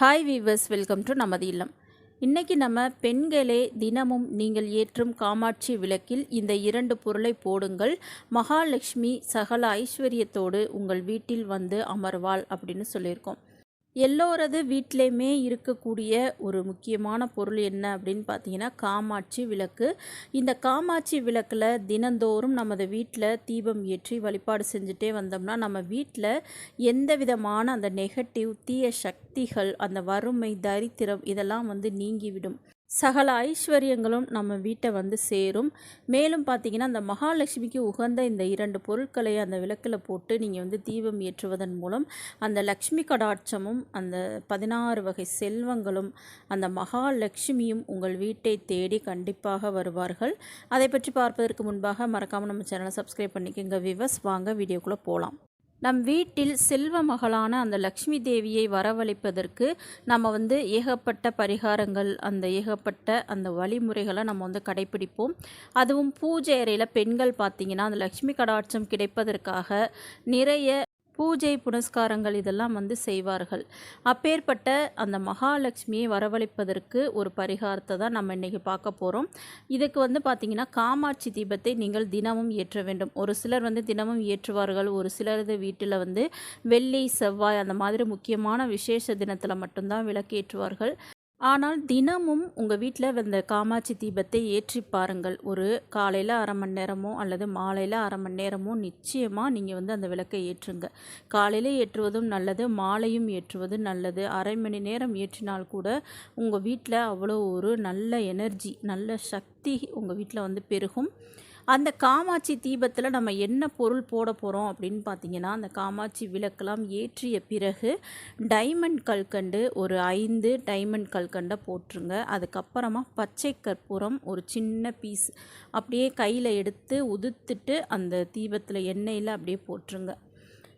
Hi viewers welcome to நமது இல்லம் இன்றைக்கி நம்ம பெண்களே தினமும் நீங்கள் ஏற்றும் காமாட்சி விளக்கில் இந்த இரண்டு பொருளை போடுங்கள். மகாலட்சுமி சகல ஐஸ்வர்யத்தோடு உங்கள் வீட்டில் வந்து அமர்வாள் அப்படின்னு சொல்லியிருக்கோம். எல்லோரது வீட்டிலையுமே இருக்கக்கூடிய ஒரு முக்கியமான பொருள் என்ன அப்படின்னு பார்த்தீங்கன்னா காமாட்சி விளக்கு. இந்த காமாட்சி விளக்கில் தினந்தோறும் நமது வீட்டில் தீபம் ஏற்றி வழிபாடு செஞ்சுட்டே வந்தோம்னா நம்ம வீட்டில் எந்த விதமான அந்த நெகட்டிவ் தீய சக்திகள் அந்த வறுமை தரித்திரம் இதெல்லாம் வந்து நீங்கிவிடும். சகல ஐஸ்வர்யங்களும் நம்ம வீட்டை வந்து சேரும். மேலும் பார்த்தீங்கன்னா அந்த மகாலட்சுமிக்கு உகந்த இந்த இரண்டு பொருட்களை அந்த விளக்கில் போட்டு நீங்கள் வந்து தீபம் ஏற்றுவதன் மூலம் அந்த லக்ஷ்மி கடாட்சமும் அந்த பதினாறு வகை செல்வங்களும் அந்த மகாலட்சுமியும் உங்கள் வீட்டை தேடி கண்டிப்பாக வருவார்கள். அதை பற்றி பார்ப்பதற்கு முன்பாக மறக்காமல் நம்ம சேனலை சப்ஸ்கிரைப் பண்ணிக்கோங்க. விவஸ் வாங்க வீடியோக்குள்ளே போகலாம் நம் வீட்டில் செல்வ மகளான அந்த லக்ஷ்மி தேவியை வரவழைப்பதற்கு நம்ம வந்து ஏகப்பட்ட பரிகாரங்கள் அந்த ஏகப்பட்ட அந்த வழிமுறைகளை நம்ம வந்து கடைபிடிப்போம். அதுவும் பூஜை அறையில் பெண்கள் பார்த்திங்கன்னா அந்த லக்ஷ்மி கடாட்சம் கிடைப்பதற்காக நிறைய பூஜை புனஸ்காரங்கள் இதெல்லாம் வந்து செய்வார்கள். அப்பேற்பட்ட அந்த மகாலட்சுமியை வரவழைப்பதற்கு ஒரு பரிகாரத்தை தான் நம்ம இன்றைக்கி பார்க்க போகிறோம் இதுக்கு வந்து பார்த்திங்கன்னா காமாட்சி தீபத்தை நீங்கள் தினமும் ஏற்ற வேண்டும். ஒரு சிலர் வந்து தினமும் ஏற்றுவார்கள் ஒரு சிலரது வீட்டில் வந்து வெள்ளி செவ்வாய் அந்த மாதிரி முக்கியமான விசேஷ தினத்தில் மட்டும்தான் விளக்கேற்றுவார்கள். ஆனால் தினமும் உங்கள் வீட்டில் இந்த காமாட்சி தீபத்தை ஏற்றி பாருங்கள். ஒரு காலையில் அரை மணி நேரமோ அல்லது மாலையில் அரை மணி நேரமோ நிச்சயமாக நீங்கள் வந்து அந்த விளக்கை ஏற்றுங்க. காலையில் ஏற்றுவதும் நல்லது மாலையும் ஏற்றுவது நல்லது. அரை மணி நேரம் ஏற்றினால் கூட உங்கள் வீட்டில் அவ்வளோ ஒரு நல்ல எனர்ஜி நல்ல சக்தி உங்கள் வீட்டில் வந்து பெருகும். அந்த காமாட்சி தீபத்தில் நம்ம என்ன பொருள் போட போகிறோம் அப்படின்னு பார்த்தீங்கன்னா அந்த காமாட்சி விளக்கெல்லாம் ஏற்றிய பிறகு டைமண்ட் கல்கண்டு ஒரு ஐந்து டைமண்ட் கல்கண்டை போட்டுருங்க. அதுக்கப்புறமா பச்சை கற்பூரம் ஒரு சின்ன பீஸ் அப்படியே கையில் எடுத்து உதுத்துட்டு அந்த தீபத்தில் எண்ணெயில் அப்படியே போட்டுருங்க.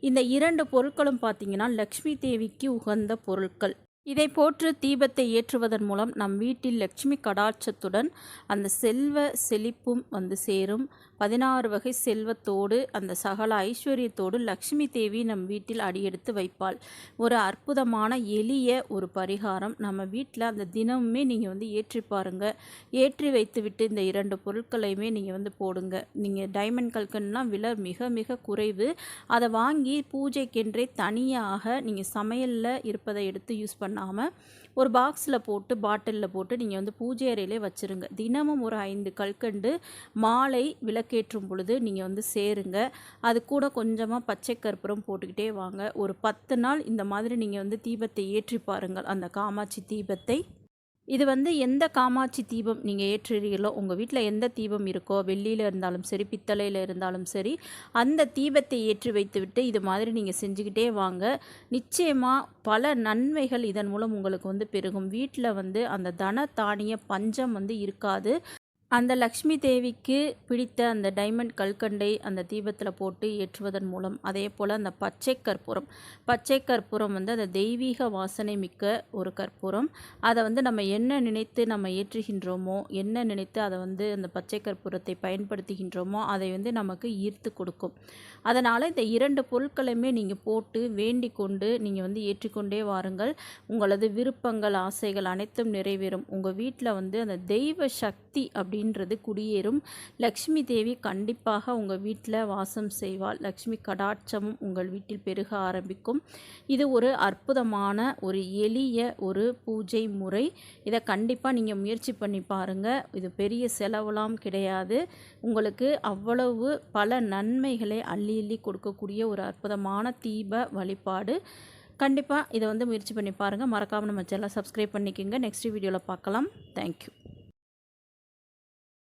இந்த இரண்டு பொருட்களும் பார்த்தீங்கன்னா லக்ஷ்மி தேவிக்கு உகந்த பொருட்கள். இதை போற்று தீபத்தை ஏற்றுவதன் மூலம் நம் வீட்டில் லட்சுமி கடாட்சத்துடன் அந்த செல்வ செழிப்பும் வந்து சேரும். பதினாறு வகை செல்வத்தோடு அந்த சகல ஐஸ்வர்யத்தோடு லக்ஷ்மி தேவி நம் வீட்டில் அடியெடுத்து வைப்பாள். ஒரு அற்புதமான எளிய ஒரு பரிகாரம். நம்ம வீட்டில் அந்த தினமுமே நீங்கள் வந்து ஏற்றி பாருங்கள் ஏற்றி வைத்துவிட்டு இந்த இரண்டு பொருட்களையுமே நீங்கள் வந்து போடுங்க. நீங்கள் டைமண்ட் கல்கன்லாம் விலை மிக மிக குறைவு. அதை வாங்கி பூஜைக்கென்றே தனியாக நீங்கள் சமையலில் இருப்பதை எடுத்து யூஸ் பண்ணாமல் ஒரு பாக்ஸில் போட்டு பாட்டிலில் போட்டு நீங்கள் வந்து பூஜை அறையிலே வச்சுருங்க. தினமும் ஒரு ஐந்து கல்கண்டு மாலை விளக்கேற்றும் பொழுது நீங்கள் வந்து சேருங்க. அது கூட கொஞ்சமாக பச்சை கற்பூரம் போட்டுக்கிட்டே வாங்க. ஒரு பத்து நாள் இந்த மாதிரி நீங்கள் வந்து தீபத்தை ஏற்றி பாருங்கள். அந்த காமாட்சி தீபத்தை. இது வந்து எந்த காமாட்சி தீபம் நீங்கள் ஏற்றுறீர்களோ உங்கள் வீட்டில் எந்த தீபம் இருக்கோ வெள்ளியில் இருந்தாலும் சரி பித்தளையில் இருந்தாலும் சரி அந்த தீபத்தை ஏற்றி வைத்துவிட்டு இது மாதிரி நீங்கள் செஞ்சுக்கிட்டே வாங்க. நிச்சயமாக பல நன்மைகள் இதன் மூலம் உங்களுக்கு வந்து பெருகும். வீட்டில் வந்து அந்த தன தானிய பஞ்சம் வந்து இருக்காது. அந்த லக்ஷ்மி தேவிக்கு பிடித்த அந்த டைமண்ட் கல்கண்டை அந்த தீபத்தில் போட்டு ஏற்றுவதன் மூலம் அதே போல் அந்த பச்சை கற்பூரம் பச்சை கற்பூரம் வந்து அந்த தெய்வீக வாசனை மிக்க ஒரு கற்பூரம். அதை வந்து நம்ம என்ன நினைத்து நம்ம ஏற்றுகின்றோமோ என்ன நினைத்து அதை வந்து அந்த பச்சை கற்பூரத்தை பயன்படுத்துகின்றோமோ அதை வந்து நமக்கு ஈர்த்து கொடுக்கும். அதனால் இந்த இரண்டு பொருட்களையுமே நீங்கள் போட்டு வேண்டிக் கொண்டு நீங்கள் வந்து ஏற்றிக்கொண்டே வாருங்கள். உங்களது விருப்பங்கள் ஆசைகள் அனைத்தும் நிறைவேறும். உங்கள் வீட்டில் வந்து அந்த தெய்வ சக்தி அப்படி அப்படின்றது குடியேறும். லக்ஷ்மி தேவி கண்டிப்பாக உங்கள் வீட்டில் வாசம் செய்வாள். லக்ஷ்மி கடாட்சமும் உங்கள் வீட்டில் பெருக ஆரம்பிக்கும். இது ஒரு அற்புதமான ஒரு எளிய ஒரு பூஜை முறை. இதை கண்டிப்பாக நீங்கள் முயற்சி பண்ணி பாருங்கள் இது பெரிய செலவெல்லாம் கிடையாது. உங்களுக்கு அவ்வளவு பல நன்மைகளை அள்ளி அள்ளி கொடுக்கக்கூடிய ஒரு அற்புதமான தீப வழிபாடு. கண்டிப்பாக இதை வந்து முயற்சி பண்ணி பாருங்கள் மறக்காமல் நம்ம சேனலை சப்ஸ்கிரைப் பண்ணிக்கோங்க. நெக்ஸ்ட் வீடியோவில் பார்க்கலாம். தேங்க்யூ